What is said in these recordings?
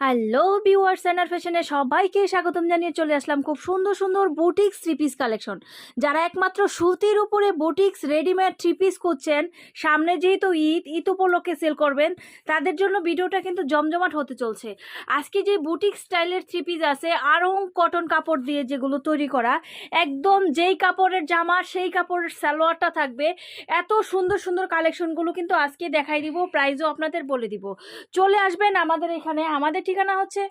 Hello viewers সেনার ফ্যাশনে সবাইকে স্বাগতম জানিয়ে চলে আসলাম খুব সুন্দর সুন্দর বুটিক্স থ্রি পিস কালেকশন যারা একমাত্র সুতির উপরে বুটিক্স রেডিমেড থ্রি পিস খুঁজছেন, সামনে যেহেতু ঈদ ঈদ উপলক্ষে সেল করবেন, তাদের জন্য ভিডিওটা কিন্তু জমজমাট হতে চলছে। আজকে যে বুটিক স্টাইলের থ্রি পিস আছে আরং কটন কাপড় দিয়ে যেগুলো তৈরি করা, একদম যেই কাপড়ের জামা, সেই কাপড়ের সালোয়ারটা থাকবে। এত সুন্দর সুন্দর কালেকশনগুলো কিন্তু আজকে দেখাই দিব প্রাইজও আপনাদের বলে দিব। চলে আসবেন আমাদের এখানে, আমাদের ঠিকানা হচ্ছে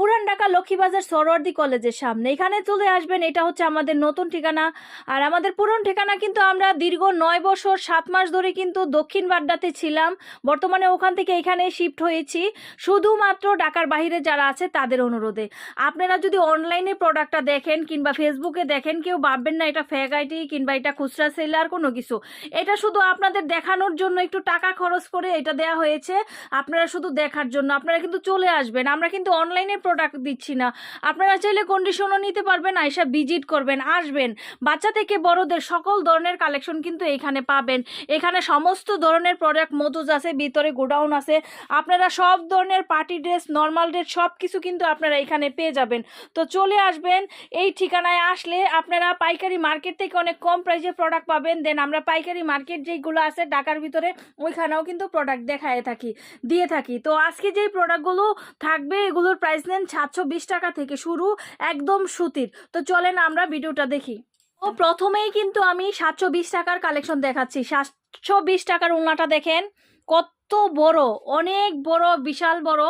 পুরান ঢাকা লক্ষ্মীবাজার সরোয়ার্দি কলেজের সামনে। এখানে চলে আসবেন, এটা হচ্ছে আমাদের নতুন ঠিকানা। আর আমাদের পুরন ঠিকানা কিন্তু আমরা দীর্ঘ নয় বছর, সাত মাস ধরে কিন্তু দক্ষিণ বাড্ডাতে ছিলাম। বর্তমানে ওখান থেকে এখানে শিফট হয়েছি। শুধুমাত্র ঢাকার বাইরে যারা আছে, তাদের অনুরোধে। আপনারা যদি অনলাইনে প্রোডাক্টটা দেখেন কিংবা ফেসবুকে দেখেন, কেউ ভাববেন না এটা ফেক আইটি কিংবা এটা খুচরা সেলার কোনো কিছু। এটা শুধু আপনাদের দেখানোর জন্য একটু টাকা খরচ করে এটা দেয়া হয়েছে। আপনারা শুধু দেখার জন্য। আপনারা কিন্তু চলে আসবেন। আমরা কিন্তু অনলাইনে প্রোডাক্ট দিচ্ছি না। আপনারা চাইলে কন্ডিশনও নিতে পারবেন আইসা ভিজিট করবেন, আসবেন। বাচ্চা থেকে বড়দের সকল ধরনের কালেকশন কিন্তু এখানে পাবেন। এখানে সমস্ত ধরনের প্রোডাক্ট মজুজ আছে, ভিতরে গোডাউন আছে। আপনারা সব ধরনের পার্টি ড্রেস নর্মাল ড্রেস সব কিছু কিন্তু আপনারা এখানে পেয়ে যাবেন। তো চলে আসবেন, এই ঠিকানায় আসলে আপনারা পাইকারি মার্কেট থেকে অনেক কম প্রাইসে প্রোডাক্ট পাবেন। দেন আমরা পাইকারি মার্কেট যেইগুলো আছে, ঢাকার ভিতরে ওইখানেও কিন্তু প্রোডাক্ট দেখায় থাকি, দিয়ে থাকি। তো আজকে যেই প্রোডাক্টগুলো থাকবে, এগুলোর প্রাইস নেন সাতশো বিশ টাকা থেকে শুরু একদম সুতির। তো চলেন আমরা ভিডিওটা দেখি। ও, প্রথমেই কিন্তু আমি সাতশো বিশ টাকার কালেকশন দেখাচ্ছি। সাতশো বিশ টাকার উন্নাটা দেখেন, কত বড়, অনেক বড়, বিশাল বড়।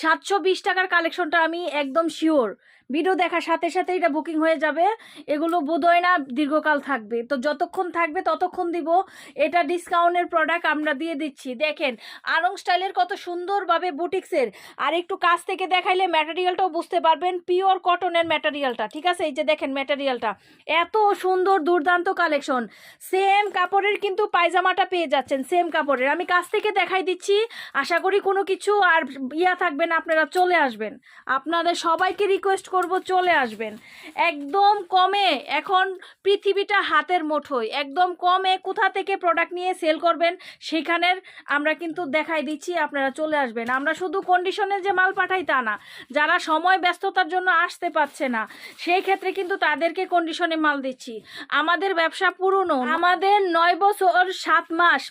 সাতশো বিশ টাকার কালেকশনটা আমি একদম শিওর ভিডিও দেখার সাথে সাথে এটা বুকিং হয়ে যাবে। এগুলো বোধহয় না দীর্ঘকাল থাকবে। তো যতক্ষণ থাকবে ততক্ষণ দিব। এটা ডিসকাউন্টের প্রোডাক্ট আমরা দিয়ে দিচ্ছি। দেখেন আরং স্টাইলের কত সুন্দরভাবে বুটিক্সের আর একটু কাছ থেকে দেখাইলে ম্যাটেরিয়ালটাও বুঝতে পারবেন। পিওর কটনের ম্যাটেরিয়ালটা ঠিক আছে? এই যে দেখেন ম্যাটেরিয়ালটা এত সুন্দর, দুর্দান্ত কালেকশন সেম কাপড়ের কিন্তু পায়জামাটা পেয়ে যাচ্ছেন। সেম কাপড়ের। আমি কাছ থেকে দেখাই দিচ্ছি। আশা করি কোনো কিছু আর ইয়া থাকবেন আপনারা চলে আসবেন। আপনাদের সবাইকে রিকোয়েস্ট করব, চলে আসবেন। একদম কমে এখন পৃথিবীটা হাতের মুঠোয়। একদম কমে কোথা থেকে প্রোডাক্ট নিয়ে সেল করবেন, সেখানের আমরা কিন্তু দেখাই দিচ্ছি, আপনারা চলে আসবেন। আমরা শুধু কন্ডিশনে যে মাল পাঠাই তা না, যারা সময়, ব্যস্ততার জন্য আসতে পারছে না, সেই ক্ষেত্রে কিন্তু তাদেরকে কন্ডিশনে মাল দিচ্ছি। আমাদের ব্যবসা পুরনো, আমাদের নয় বছর, সাত মাস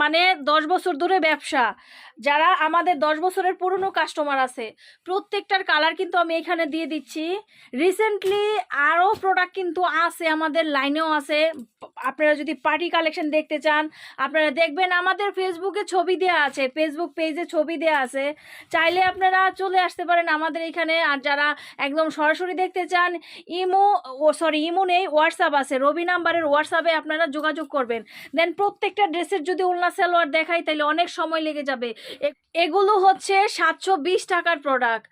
মানে দশ বছর ধরে ব্যবসা। যারা আমাদের দশ বছরের পুরনো কাস্টমার আছে, প্রত্যেকটার কালার কিন্তু আমি এখানে দিয়ে দিচ্ছি। রিসেন্টলি আরও প্রোডাক্ট কিন্তু আছে, আমাদের লাইনেও আছে। আপনারা যদি পার্টি কালেকশন দেখতে চান, আপনারা দেখবেন আমাদের ফেসবুকে ছবি দেওয়া আছে ফেসবুক পেজে ছবি দেওয়া আছে। চাইলে আপনারা চলে আসতে পারেন আমাদের এখানে। আর যারা একদম সরাসরি দেখতে চান, ইমো, ও সরি ইমো নেই হোয়াটসঅ্যাপ আছে। রবি নাম্বারের হোয়াটসঅ্যাপে আপনারা যোগাযোগ করবেন। দেন প্রত্যেকটা ড্রেসের যদি উলনা সালোয়ার দেখাই তাহলে অনেক সময় লেগে যাবে। এগুলো হচ্ছে সাতশো বিশ টাকার প্রোডাক্ট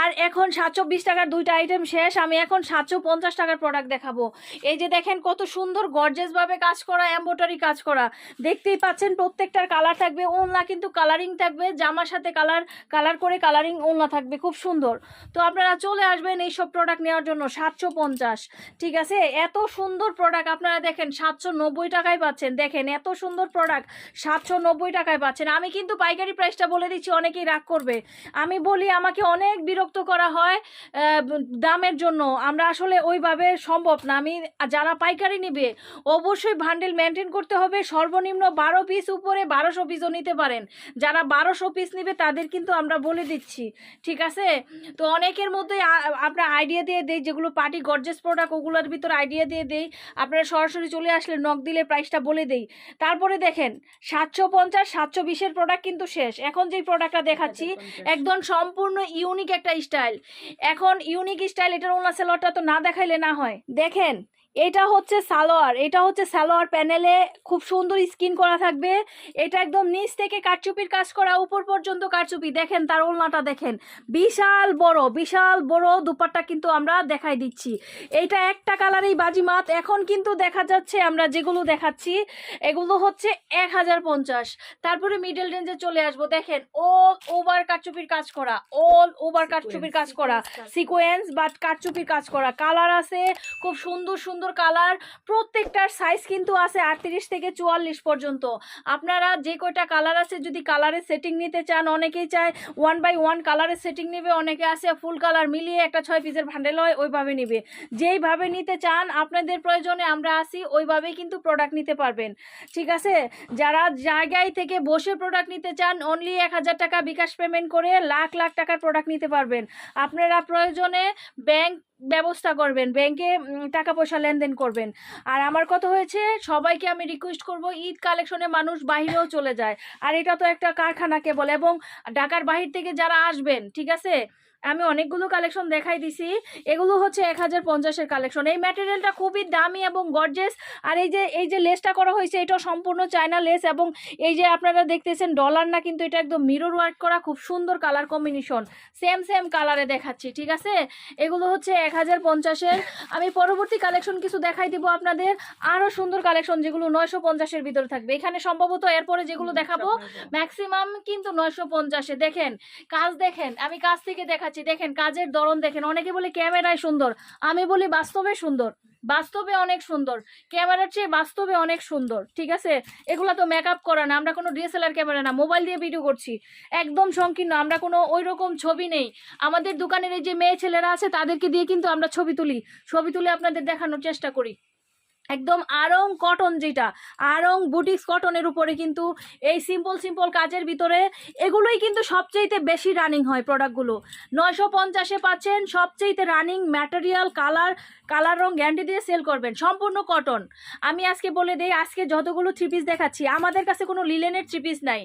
আর এখন সাতশো বিশ টাকার দুইটা আইটেম শেষ, আমি এখন সাতশো পঞ্চাশ টাকার প্রোডাক্ট দেখাবো। এই যে দেখেন কত সুন্দর গর্জেসভাবে কাজ করা এম্বোটারি কাজ করা। দেখতেই পাচ্ছেন প্রত্যেকটার কালার থাকবে ওলনা কিন্তু কালারিং থাকবে, জামার সাথে কালার কালার করে কালারিং ওলনা থাকবে, খুব সুন্দর। তো আপনারা চলে আসবেন এই সব প্রোডাক্ট নেওয়ার জন্য, সাতশো পঞ্চাশ। ঠিক আছে? এত সুন্দর প্রোডাক্ট আপনারা দেখেন, সাতশো নব্বই টাকায় পাচ্ছেন। দেখেন, এত সুন্দর প্রোডাক্ট সাতশো নব্বই টাকায় পাচ্ছেন। আমি কিন্তু পাইকারি প্রাইসটা বলে দিচ্ছি, অনেকেই রাগ করবে। আমি বলি, আমাকে অনেক বিরক্ত করা হয় দামের জন্য। আমরা আসলে ওইভাবে সম্ভব না। আমি যারা পাইকারি নিবে অবশ্যই ভান্ডেল মেনটেন করতে হবে। সর্বনিম্ন বারো পিস উপরে বারোশো পিসও নিতে পারেন। যারা বারোশো পিস নিবে তাদের কিন্তু আমরা বলে দিচ্ছি। ঠিক আছে? তো অনেকের মধ্যে আমরা আইডিয়া দিয়ে দেই যেগুলো পার্টি গর্জেস প্রোডাক্ট ওগুলোর ভিতর আইডিয়া দিয়ে দেই। আপনারা সরাসরি চলে আসলে নক দিলে প্রাইসটা বলে দেই। তারপরে দেখেন সাতশো পঞ্চাশ সাতশো বিশের প্রোডাক্ট কিন্তু শেষ। এখন যেই প্রোডাক্টটা দেখাচ্ছি একদম সম্পূর্ণ ইউনিক একটা স্টাইল এখন ইউনিক স্টাইল এটার ওনা সেলরটা তো না দেখাইলে না হয়। দেখেন এটা হচ্ছে সালোয়ার এটা হচ্ছে সালোয়ার প্যানেলে খুব সুন্দর স্কিন করা থাকবে। এটা একদম নিচ থেকে কারচুপির কাজ করা উপর পর্যন্ত কারচুপি। দেখেন তার ওলনাটা দেখেন। বিশাল বড় বিশাল বড় দুপাট্টা কিন্তু আমরা দেখাই দিচ্ছি। এইটা একটা কালারেই বাজিমাত। এখন কিন্তু দেখা যাচ্ছে আমরা যেগুলো দেখাচ্ছি এগুলো হচ্ছে এক হাজার পঞ্চাশ। তারপরে মিডল রেঞ্জে চলে আসব। দেখেন অল ওভার কারচুপির কাজ করা অল ওভার কারচুপির কাজ করা। সিকোয়েন্স বাট কারচুপির কাজ করা। কালার আছে খুব সুন্দর সুন্দর সুন্দর কালার, প্রত্যেকটার সাইজ কিন্তু আছে আটত্রিশ থেকে চুয়াল্লিশ পর্যন্ত। আপনারা যে কয়টা কালার আছে, যদি কালারের সেটিং নিতে চান, অনেকেই চায় ওয়ান বাই ওয়ান কালারের সেটিং নেবে, অনেকে আছে ফুল কালার মিলিয়ে একটা ছয় পিসের ভান্ডেল হয়, ওইভাবে নিবে। যেইভাবে নিতে চান, আপনাদের প্রয়োজনে আমরা আসি ওইভাবেই কিন্তু প্রোডাক্ট নিতে পারবেন। ঠিক আছে? যারা জায়গায় থেকে বসে প্রোডাক্ট নিতে চান অনলি এক হাজার টাকা বিকাশ পেমেন্ট করে লাখ লাখ টাকার প্রোডাক্ট নিতে পারবেন। আপনারা প্রয়োজনে ব্যাংক ব্যবস্থা করবেন ব্যাংকে টাকা পয়সা লেনদেন করবেন। আর আমার কথা হয়েছে, সবাইকে আমি রিকোয়েস্ট করব, ঈদ কালেকশনে মানুষ বাহিরেও চলে যায়। আর এটা তো একটা কারখানাকে বলে, এবং ঢাকার বাহির থেকে যারা আসবেন, ঠিক আছে? আমি অনেকগুলো কালেকশন দেখাই দিছি। এগুলো হচ্ছে এক হাজার পঞ্চাশের কালেকশন এই ম্যাটেরিয়ালটা খুবই দামি এবং গর্জেস আর এই যে এই যে লেসটা করা হয়েছে এটা সম্পূর্ণ চায়না লেস এবং এই যে আপনারা দেখতেছেন ডলার না কিন্তু এটা একদম মিরর ওয়ার্ক করা খুব সুন্দর কালার কম্বিনেশন সেম সেম কালারে দেখাচ্ছি ঠিক আছে? এগুলো হচ্ছে এক হাজার পঞ্চাশের আমি পরবর্তী কালেকশন কিছু দেখাই দিব আপনাদের। আরও সুন্দর কালেকশন যেগুলো নয়শো পঞ্চাশের ভিতরে থাকবে। এখানে সম্ভবত এরপরে যেগুলো দেখাবো ম্যাক্সিমাম কিন্তু নয়শো পঞ্চাশে দেখেন কাজ দেখেন আমি কাজ থেকে দেখাচ্ছি। দেখেন, কাজের ধরন দেখেন, অনেকে বলে ক্যামেরায় সুন্দর, আমি বলি বাস্তবে সুন্দর, বাস্তবে অনেক সুন্দর, ক্যামেরার চেয়ে বাস্তবে অনেক সুন্দর, ঠিক আছে? এগুলো তো মেকআপ করা না, আমরা কোনো ডিএসএলআর ক্যামেরা না মোবাইল দিয়ে ভিডিও করছি, একদম সংকীর্ণ, আমরা কোনো ওই রকম ছবি নেই। আমাদের দোকানের এই যে মেয়ে ছেলেরা আছে, তাদেরকে দিয়ে কিন্তু আমরা ছবি তুলি, ছবি তুলে আপনাদের দেখানোর চেষ্টা করি। একদম আরং কটন যেটা, আরং বুটিক্স কটনের উপরে কিন্তু এই সিম্পল সিম্পল কাজের ভিতরে এগুলোই কিন্তু সবচেয়েতে বেশি রানিং হয় প্রোডাক্টগুলো নয়শো পঞ্চাশে পাচ্ছেন সবচেয়েতে রানিং ম্যাটেরিয়াল কালার কালার রং গ্যারান্টি দিয়ে সেল করবেন, সম্পূর্ণ কটন আমি আজকে বলে দিই, আজকে যতগুলো থ্রি পিস দেখাচ্ছি, আমাদের কাছে কোনো লিলেনের থ্রি পিস নাই।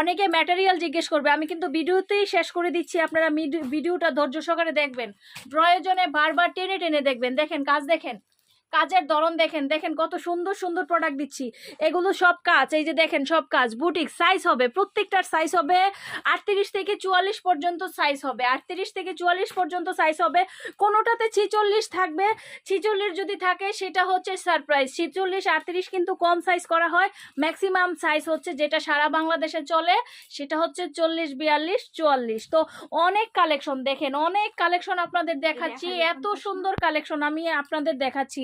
অনেকে ম্যাটেরিয়াল জিজ্ঞেস করবে, আমি কিন্তু ভিডিওতেই শেষ করে দিচ্ছি, আপনারা ভিডিওটা ধৈর্য সহকারে দেখবেন। প্রয়োজনে বারবার টেনে টেনে দেখবেন, দেখেন, কাজ দেখেন। কাজের ধরন দেখেন দেখেন কত সুন্দর সুন্দর প্রোডাক্ট দিচ্ছি। এগুলো সব কাজ এই যে দেখেন সব কাজ বুটিক সাইজ হবে প্রত্যেকটার সাইজ হবে আটত্রিশ থেকে চুয়াল্লিশ পর্যন্ত সাইজ হবে আটত্রিশ থেকে চুয়াল্লিশ পর্যন্ত সাইজ হবে। কোনোটাতে ছিচল্লিশ থাকবে ছিচল্লিশ যদি থাকে সেটা হচ্ছে সারপ্রাইজ ছিচল্লিশ আটত্রিশ কিন্তু কম সাইজ করা হয়। ম্যাক্সিমাম সাইজ হচ্ছে যেটা সারা বাংলাদেশে চলে সেটা হচ্ছে চল্লিশ বিয়াল্লিশ চুয়াল্লিশ। তো অনেক কালেকশন দেখেন অনেক কালেকশন আপনাদের দেখাচ্ছি এত সুন্দর কালেকশন আমি আপনাদের দেখাচ্ছি।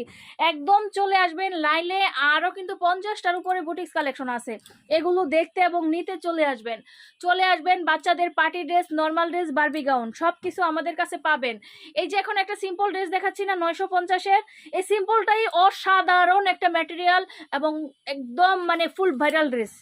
একদম চলে আসবেন লাইলে আরও কিন্তু পঞ্চাশটার উপরে বুটিক্স কালেকশন আছে। এগুলো দেখতে এবং নিতে চলে আসবেন। চলে আসবেন বাচ্চাদের party dress, normal dress, Barbie gown সব কিছু আমাদের কাছে পাবেন। এই যে এখন একটা সিম্পল ড্রেস দেখাচ্ছি না, নয়শো পঞ্চাশের। এই সিম্পলটাই অসাধারণ একটা ম্যাটেরিয়াল এবং একদম মানে ফুল ভাইরাল ড্রেস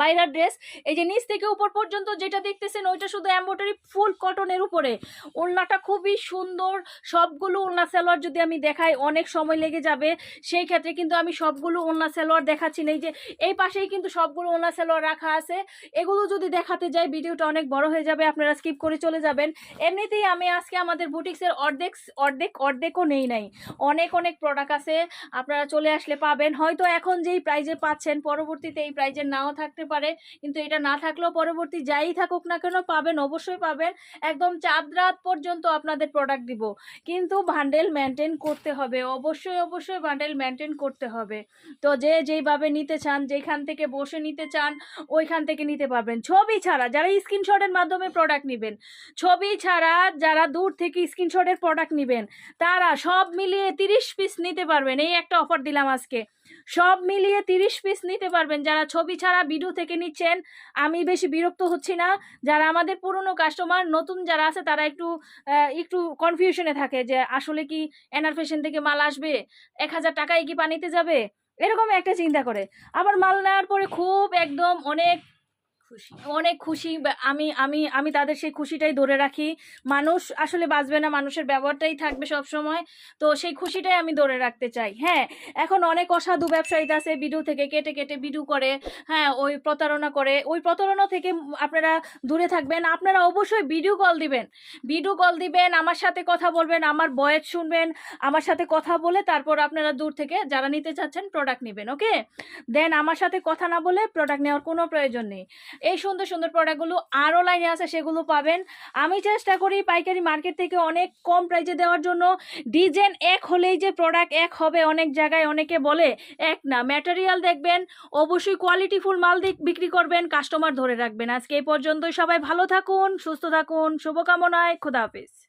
বাইরার ড্রেস এই যে নিচ থেকে উপর পর্যন্ত যেটা দেখতেছেন, ওইটা শুধু এম্বোটারি ফুল কটনের উপরে। ওড়নাটা খুবই সুন্দর, সবগুলো ওড়না সালোয়ার যদি আমি দেখাই, অনেক সময় লেগে যাবে। সেই ক্ষেত্রে কিন্তু আমি সবগুলো ওড়না সালোয়ার দেখাচ্ছি না। এই যে, এই পাশেই কিন্তু সবগুলো ওড়না সালোয়ার রাখা আছে। এগুলো যদি দেখাতে যাই, ভিডিওটা অনেক বড় হয়ে যাবে, আপনারা স্কিপ করে চলে যাবেন। এমনিতেই আমি আজকে আমাদের বুটিক্সের অর্ধেক অর্ধেক, অর্ধেকও নেই নাই। অনেক অনেক প্রোডাক্ট আছে, আপনারা চলে আসলে পাবেন। হয়তো এখন যেই প্রাইজে পাচ্ছেন, পরবর্তীতে এই প্রাইজের নাও থাকতে পারে। কিন্তু এটা না থাকলেও পরবর্তী যাই থাকুক না কেন পাবেন, অবশ্যই পাবেন। একদম চাঁদ রাত পর্যন্ত আপনাদের প্রোডাক্ট দিব। কিন্তু ভান্ডেল মেনটেন করতে হবে। অবশ্যই অবশ্যই ভান্ডেল মেনটেন করতে হবে। তো যে যেইভাবে নিতে চান যেখান থেকে বসে নিতে চান, ওইখান থেকে নিতে পারবেন। ছবি ছাড়া যারা স্ক্রিনশটের মাধ্যমে প্রোডাক্ট নেবেন, ছবি ছাড়া যারা দূর থেকে স্ক্রিনশটের প্রোডাক্ট নেবেন, তারা সব মিলিয়ে তিরিশ পিস নিতে পারবেন। এই একটা অফার দিলাম আজকে। সব মিলিয়ে তিরিশ পিস নিতে পারবেন। যারা ছবি ছাড়া ভিডিও থেকে নিচ্ছেন, আমি বেশি বিরক্ত হচ্ছি না। যারা আমাদের পুরনো কাস্টমার নতুন যারা আছে, তারা একটু একটু কনফিউশনে থাকে যে আসলে কি এনার ফ্যাশন থেকে মাল আসবে? এক হাজার টাকায় কি পানিতে যাবে? এরকম একটা চিন্তা করে। আবার মাল নেওয়ার পরে খুব একদম অনেক খুশি। অনেক খুশি আমি আমি আমি তাদের সেই খুশিটাই ধরে রাখি। মানুষ আসলে বাঁচবে না, মানুষের ব্যবহারটাই থাকবে সব সময় তো সেই খুশিটাই আমি ধরে রাখতে চাই। হ্যাঁ এখন অনেক অসাধু ব্যবসায়ীতে আছে ভিডিও থেকে, কেটে কেটে ভিডিও করে হ্যাঁ ওই প্রতারণা করে। ওই প্রতারণা থেকে আপনারা দূরে থাকবেন। আপনারা অবশ্যই ভিডিও কল দিবেন। ভিডিও কল দিবেন, আমার সাথে কথা বলবেন, আমার বয়েস শুনবেন, আমার সাথে কথা বলে তারপর আপনারা দূর থেকে যারা নিতে চাচ্ছেন প্রোডাক্ট নেবেন ওকে দেন আমার সাথে কথা না বলে প্রোডাক্ট নেওয়ার কোনো প্রয়োজন নেই। এই সুন্দর সুন্দর প্রোডাক্টগুলো আরও লাইনে আছে, সেগুলো পাবেন। আমি চেষ্টা করি পাইকারি মার্কেট থেকে অনেক কম প্রাইজে দেওয়ার জন্য। ডিজাইন এক হলেই যে প্রোডাক্ট এক হবে অনেক জায়গায় অনেকে বলে, এক না ম্যাটেরিয়াল দেখবেন, অবশ্যই কোয়ালিটিফুল মাল বিক্রি করবেন কাস্টমার ধরে রাখবেন। আজকে এই পর্যন্তই, সবাই ভালো থাকুন, সুস্থ থাকুন, শুভকামনায় খোদাহাফিজ